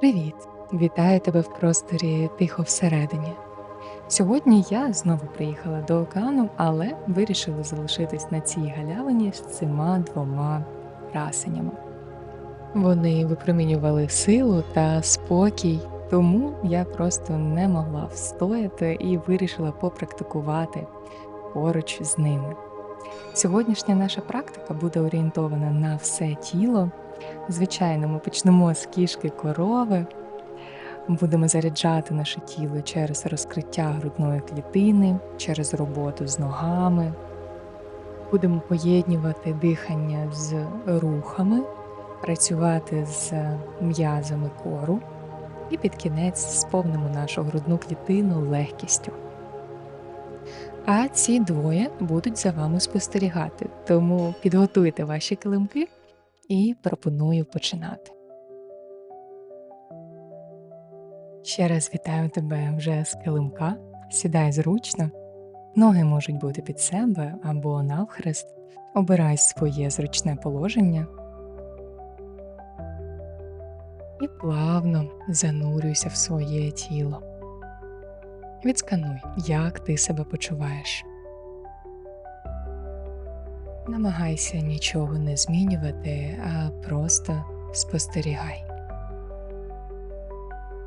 Привіт! Вітаю тебе в просторі тихо всередині. Сьогодні я знову приїхала до океану, але вирішила залишитись на цій галявині з цими двома красенями. Вони випромінювали силу та спокій, тому я просто не могла встояти і вирішила попрактикувати поруч з ними. Сьогоднішня наша практика буде орієнтована на все тіло. Звичайно, ми почнемо з кішки корови, будемо заряджати наше тіло через розкриття грудної клітини, через роботу з ногами. Будемо поєднувати дихання з рухами, працювати з м'язами кору і під кінець сповнимо нашу грудну клітину легкістю. А ці двоє будуть за вами спостерігати, тому підготуйте ваші килимки і пропоную починати. Ще раз вітаю тебе вже з килимка. Сідай зручно, ноги можуть бути під себе або навхрест. Обирай своє зручне положення і плавно занурюйся в своє тіло. Відскануй, як ти себе почуваєш. Намагайся нічого не змінювати, а просто спостерігай.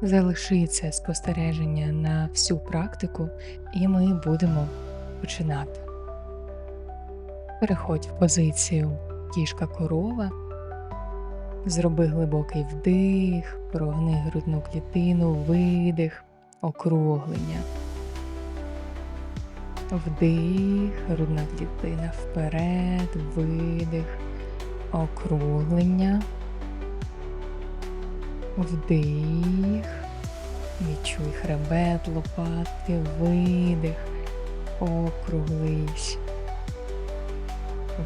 Залиши це спостереження на всю практику, і ми будемо починати. Переходь в позицію кішка корова, зроби глибокий вдих, прогни грудну клітину, видих, округлення. Вдих, грудна клітина вперед, видих, округлення, вдих, відчуй хребет, лопатки, видих, округлись,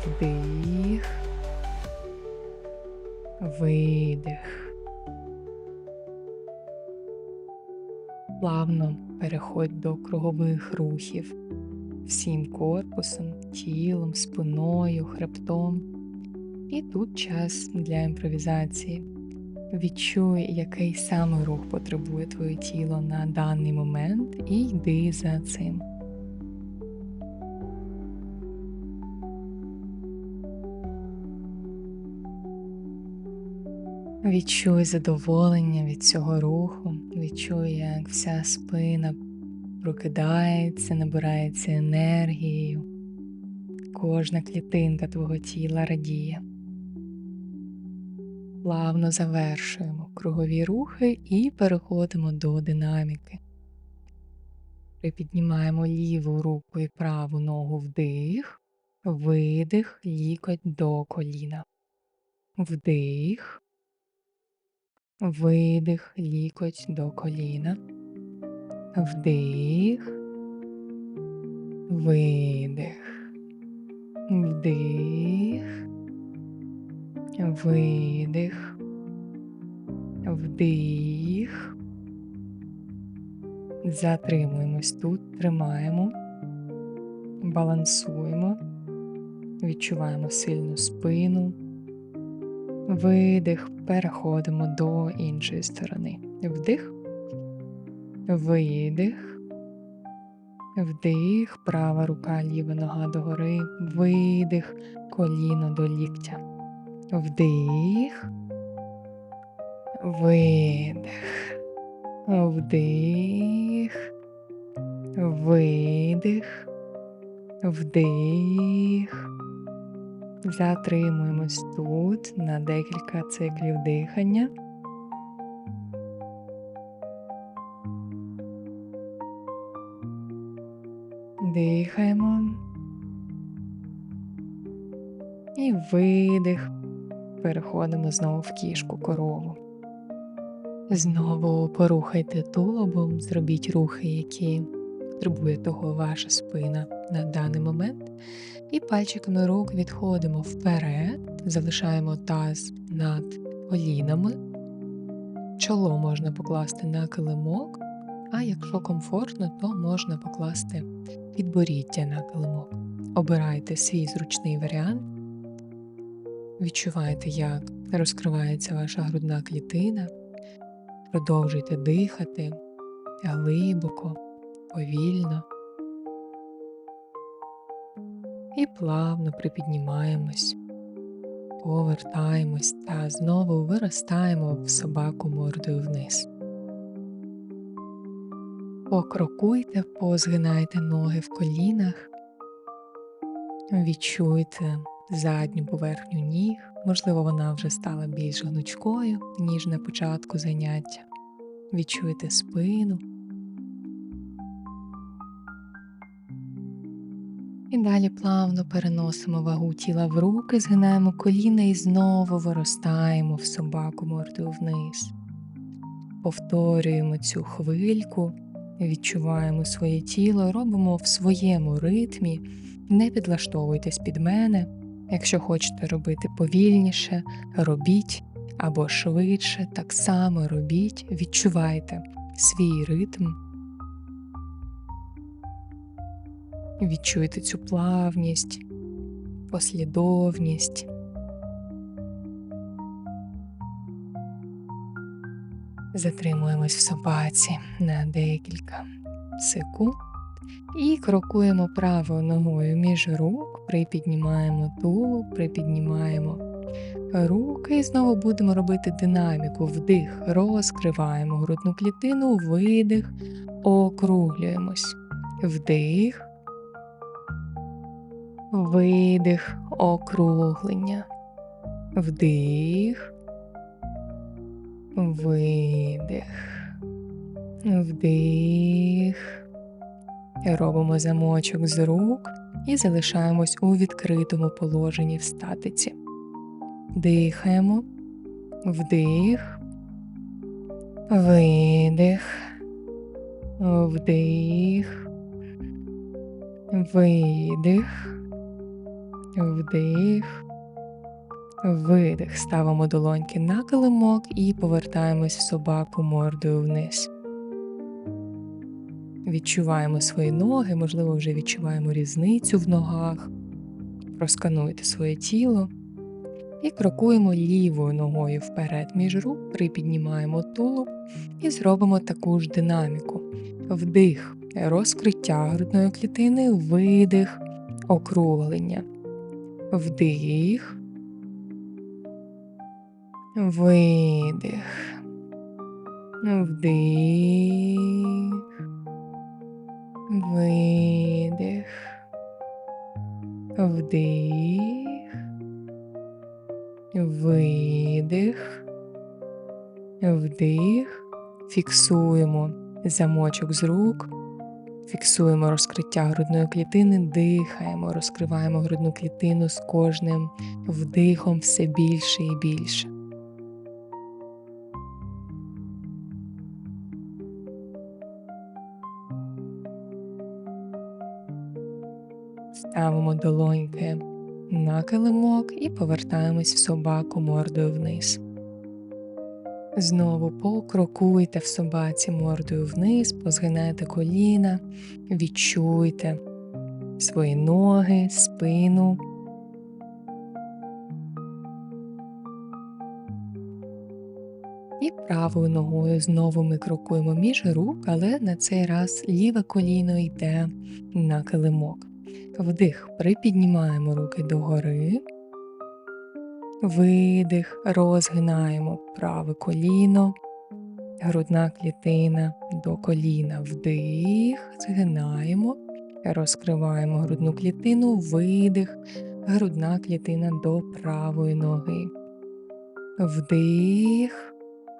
вдих, видих. Плавно переходь до кругових рухів всім корпусом, тілом, спиною, хребтом. І тут час для імпровізації. Відчуй, який саме рух потребує твоє тіло на даний момент, і йди за цим. Відчуй задоволення від цього руху, відчуй, як вся спина прокидається, набирається енергією, кожна клітинка твого тіла радіє. Плавно завершуємо кругові рухи і переходимо до динаміки. Припіднімаємо ліву руку і праву ногу вдих, видих, лікоть до коліна. Вдих, видих, лікоть до коліна вдих, видих, вдих, видих, вдих. Затримуємось тут, тримаємо, балансуємо, відчуваємо сильну спину, видих, переходимо до іншої сторони. Вдих. Видих, вдих, права рука, ліва нога догори, видих, коліно до ліктя. Вдих, видих, вдих, видих, вдих. Затримуємось тут на декілька циклів дихання. Дихаємо. І видих. Переходимо знову в кішку корову. Знову порухайте тулубом, зробіть рухи, які потребує того ваша спина на даний момент. І пальчиками рук відходимо вперед, залишаємо таз над колінами. Чоло можна покласти на килимок, а якщо комфортно, то можна покласти підборіддя на килимок. Обирайте свій зручний варіант. Відчувайте, як розкривається ваша грудна клітина, Продовжуйте дихати глибоко, повільно і плавно припіднімаємось, повертаємось та знову виростаємо в собаку мордою вниз. Покрокуйте, позгинайте ноги в колінах, відчуйте задню поверхню ніг, можливо, вона вже стала більш гнучкою, ніж на початку заняття. Відчуйте спину. І далі плавно переносимо вагу тіла в руки, згинаємо коліна і знову виростаємо в собаку мордою вниз. Повторюємо цю хвильку, відчуваємо своє тіло, робимо в своєму ритмі, не підлаштовуйтесь під мене. Якщо хочете робити повільніше, робіть або швидше, так само робіть, відчувайте свій ритм. Відчуйте цю плавність, послідовність. Затримуємось в собаці на декілька секунд і крокуємо правою ногою між рук, припіднімаємо тулу, припіднімаємо руки і знову будемо робити динаміку. Вдих, розкриваємо грудну клітину, видих, округлюємось. Вдих, видих, округлення. Вдих, видих, вдих. Робимо замочок з рук і залишаємось у відкритому положенні в статиці. Дихаємо, вдих, видих, вдих, видих, вдих, видих. Ставимо долоньки на килимок і повертаємось в собаку мордою вниз. Відчуваємо свої ноги, можливо, вже відчуваємо різницю в ногах. Розкануйте своє тіло і крокуємо лівою ногою вперед між рук, припіднімаємо тулуб і зробимо таку ж динаміку. Вдих, розкриття грудної клітини, видих, округлення. Вдих, видих, вдих, видих, вдих. Видих, вдих, фіксуємо замочок з рук, фіксуємо розкриття грудної клітини, дихаємо, розкриваємо грудну клітину з кожним вдихом все більше і більше. Ставимо долоньки на килимок і повертаємось в собаку мордою вниз. Знову покрокуйте в собаці мордою вниз, позгинайте коліна, відчуйте свої ноги, спину. І правою ногою знову ми крокуємо між рук, але на цей раз ліве коліно йде на килимок. Вдих, припіднімаємо руки догори, видих, розгинаємо праве коліно, грудна клітина до коліна, вдих, згинаємо, розкриваємо грудну клітину, видих, грудна клітина до правої ноги. Вдих,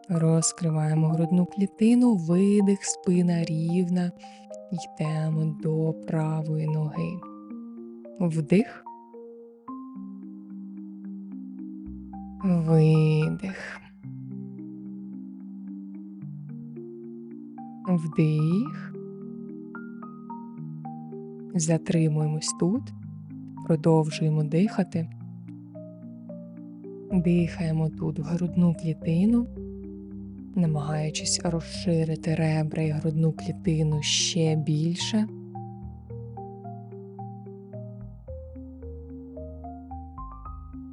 розкриваємо грудну клітину, видих, спина рівна, йдемо до правої ноги. Вдих, видих, вдих, затримуємось тут, продовжуємо дихати, дихаємо тут в грудну клітину. Намагаючись розширити ребра і грудну клітину ще більше.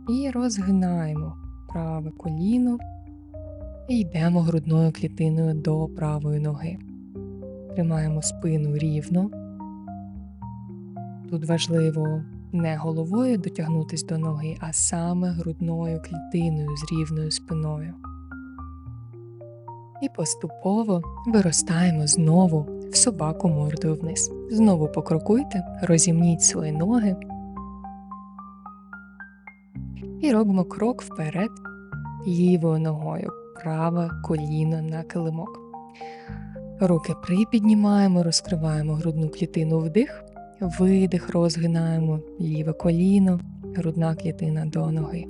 І розгинаємо праве коліно І йдемо грудною клітиною до правої ноги. Тримаємо спину рівно. Тут важливо не головою дотягнутися до ноги, а саме грудною клітиною з рівною спиною. І поступово виростаємо знову в собаку мордою вниз. Знову покрокуйте, розімніть свої ноги і робимо крок вперед лівою ногою, праве коліно на килимок. Руки припіднімаємо, розкриваємо грудну клітину вдих, видих, розгинаємо ліве коліно, грудна клітина до ноги.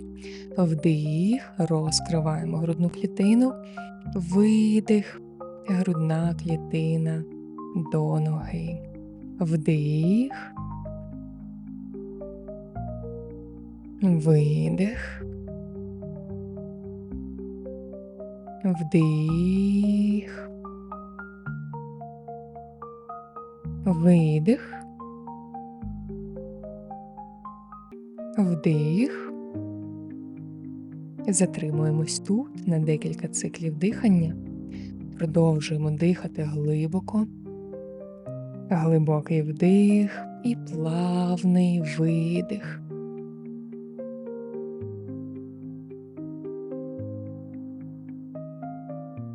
Вдих, розкриваємо грудну клітину, видих, грудна клітина до ноги. Вдих, видих, вдих, видих, вдих. Затримуємось тут на декілька циклів дихання. Продовжуємо дихати глибоко, глибокий вдих і плавний видих.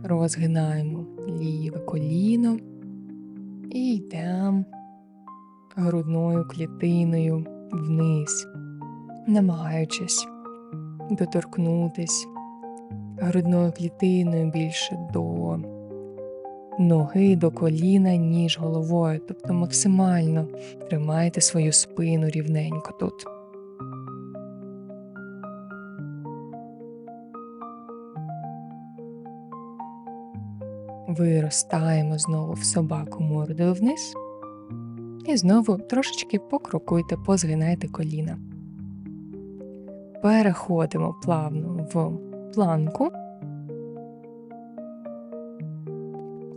Розгинаємо ліве коліно і йдемо грудною клітиною вниз, намагаючись доторкнутись грудною клітиною більше до ноги, до коліна, ніж головою. Тобто максимально тримайте свою спину рівненько тут. Виростаємо знову в собаку мордою вниз. І знову трошечки покрокуйте, позгинайте коліна. Переходимо плавно в планку,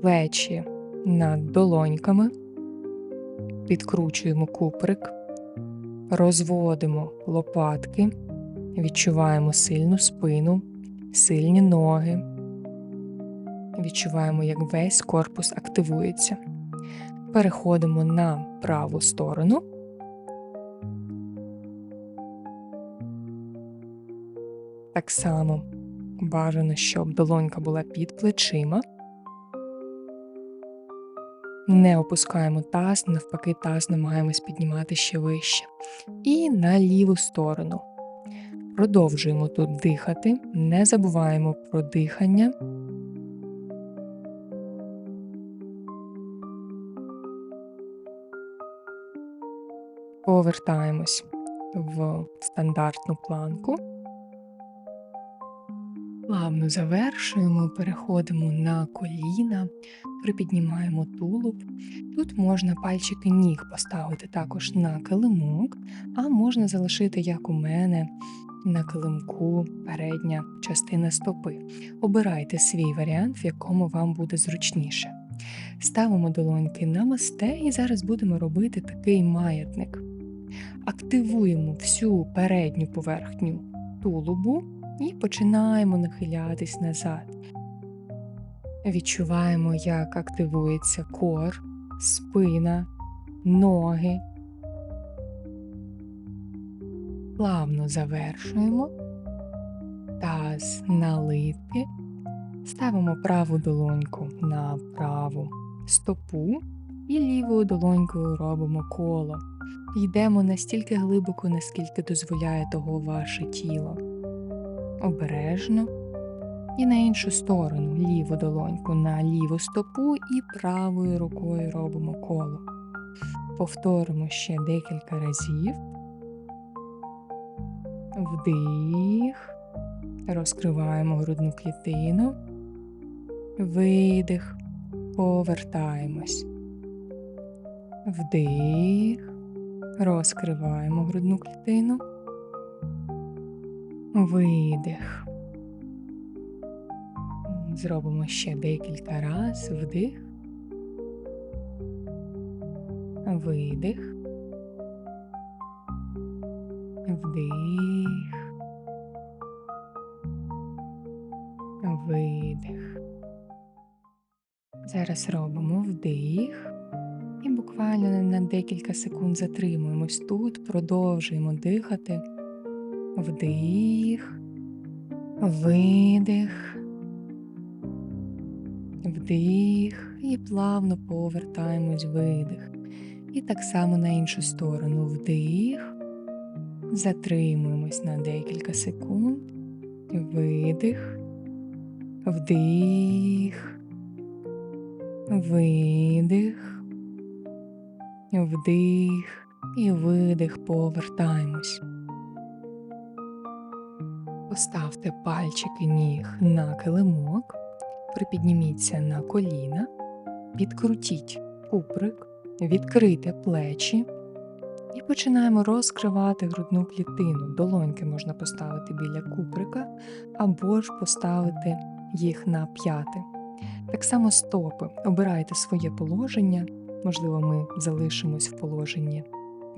плечі над долоньками, підкручуємо куприк, розводимо лопатки, відчуваємо сильну спину, сильні ноги. Відчуваємо, як весь корпус активується. Переходимо на праву сторону. Так само бажано, щоб долонька була під плечима. Не опускаємо таз, навпаки, таз намагаємось піднімати ще вище. І на ліву сторону. Продовжуємо тут дихати, не забуваємо про дихання. Повертаємось в стандартну планку. Плавно завершуємо, переходимо на коліна, припіднімаємо тулуб. Тут можна пальчики ніг поставити також на килимок, а можна залишити, як у мене, на килимку передня частина стопи. Обирайте свій варіант, в якому вам буде зручніше. Ставимо долоньки на масте і зараз будемо робити такий маятник. Активуємо всю передню поверхню тулубу і починаємо нахилятись назад. Відчуваємо, як активується кор, спина, ноги. Плавно завершуємо таз на литки, ставимо праву долоньку на праву стопу і лівою долонькою робимо коло. Йдемо настільки глибоко, наскільки дозволяє того ваше тіло. Обережно і на іншу сторону ліву долоньку на ліву стопу і правою рукою робимо коло. Повторимо ще декілька разів. Вдих, розкриваємо грудну клітину, видих, повертаємось. Вдих, розкриваємо грудну клітину, видих. Зробимо ще декілька разів вдих, видих, вдих, видих. Зараз робимо вдих і буквально на декілька секунд затримуємось тут, продовжуємо дихати. Вдих, видих, вдих і плавно повертаємось видих. І так само на іншу сторону. Вдих, затримуємось на декілька секунд, видих, вдих, видих, вдих і видих, повертаємось. Поставте пальчики ніг на килимок, припідніміться на коліна, підкрутіть куприк, відкрийте плечі і починаємо розкривати грудну клітину. Долоньки можна поставити біля куприка або ж поставити їх на п'яти. Так само стопи. Обирайте своє положення, можливо, ми залишимось в положенні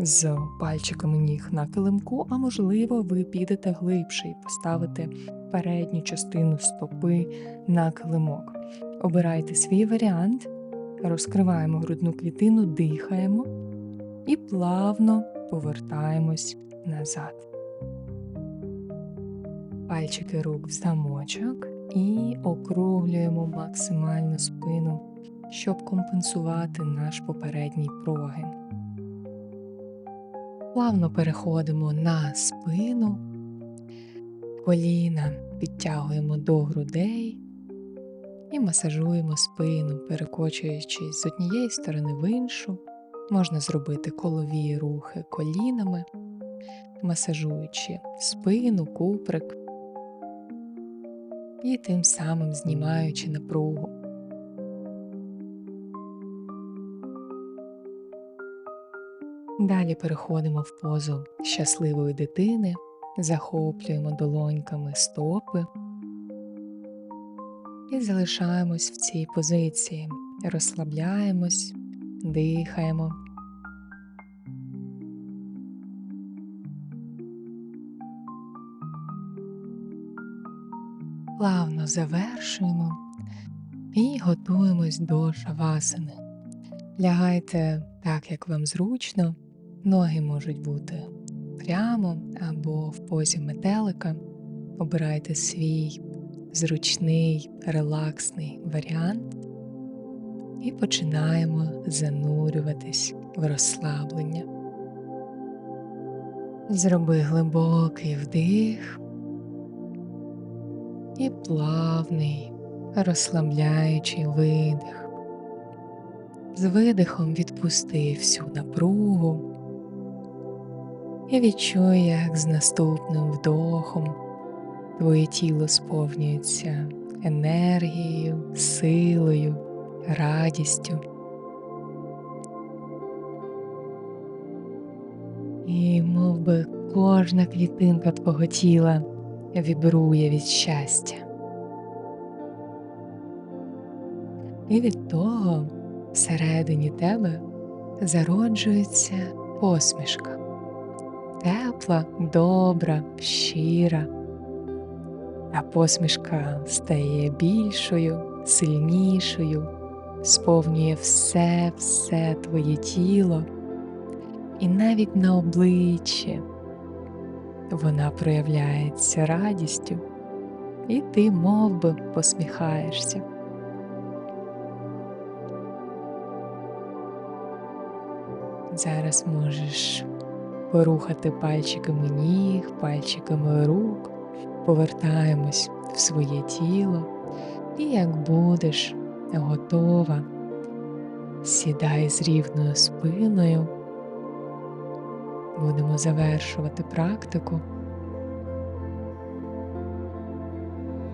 з пальчиками ніг на килимку, а можливо, ви підете глибше і поставите передню частину стопи на килимок. Обирайте свій варіант, розкриваємо грудну клітину, дихаємо і плавно повертаємось назад. Пальчики рук в замочок і округлюємо максимально спину, щоб компенсувати наш попередній прогин. Плавно переходимо на спину, коліна підтягуємо до грудей і масажуємо спину, перекочуючись з однієї сторони в іншу. Можна зробити колові рухи колінами, масажуючи спину, куприк і тим самим знімаючи напругу. Далі переходимо в позу щасливої дитини, захоплюємо долоньками стопи і залишаємось в цій позиції, розслабляємось, дихаємо. Плавно завершуємо і готуємось до шавасани. Лягайте так, як вам зручно. Ноги можуть бути прямо або в позі метелика. Обирайте свій зручний, релаксний варіант і починаємо занурюватись в розслаблення. Зроби глибокий вдих і плавний, розслабляючий видих. З видихом відпусти всю напругу і відчуй, як з наступним вдохом твоє тіло сповнюється енергією, силою, радістю. І мов би кожна клітинка твого тіла вібрує від щастя. І від того всередині тебе зароджується посмішка тепла, добра, щира, а посмішка стає більшою, сильнішою, сповнює все, все твоє тіло, і навіть на обличчі вона проявляється радістю, і ти мов би, посміхаєшся. Зараз можеш порухати пальчиками ніг, пальчиками рук, повертаємось в своє тіло, і як будеш готова, сідай з рівною спиною, будемо завершувати практику.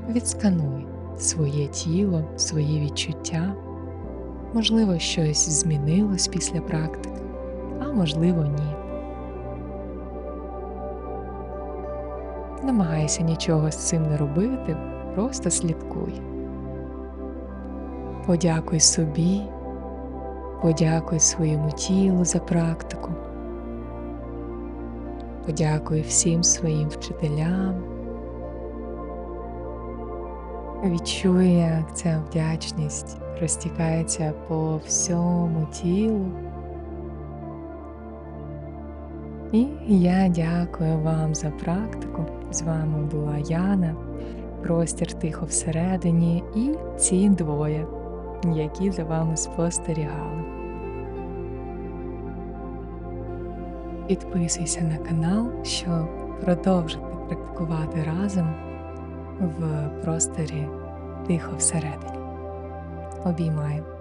Відскануй своє тіло, свої відчуття. Можливо, щось змінилось після практики, а можливо, ні. Намагайся нічого з цим не робити, просто слідкуй. Подякуй собі, подякуй своєму тілу за практику, подякуй всім своїм вчителям, Відчуй, як ця вдячність розтікається по всьому тілу. І я дякую вам за практику. З вами була Яна, простір тихо всередині і ці двоє, які за вами спостерігали. Підписуйся на канал, щоб продовжити практикувати разом в просторі тихо всередині. Обіймаю.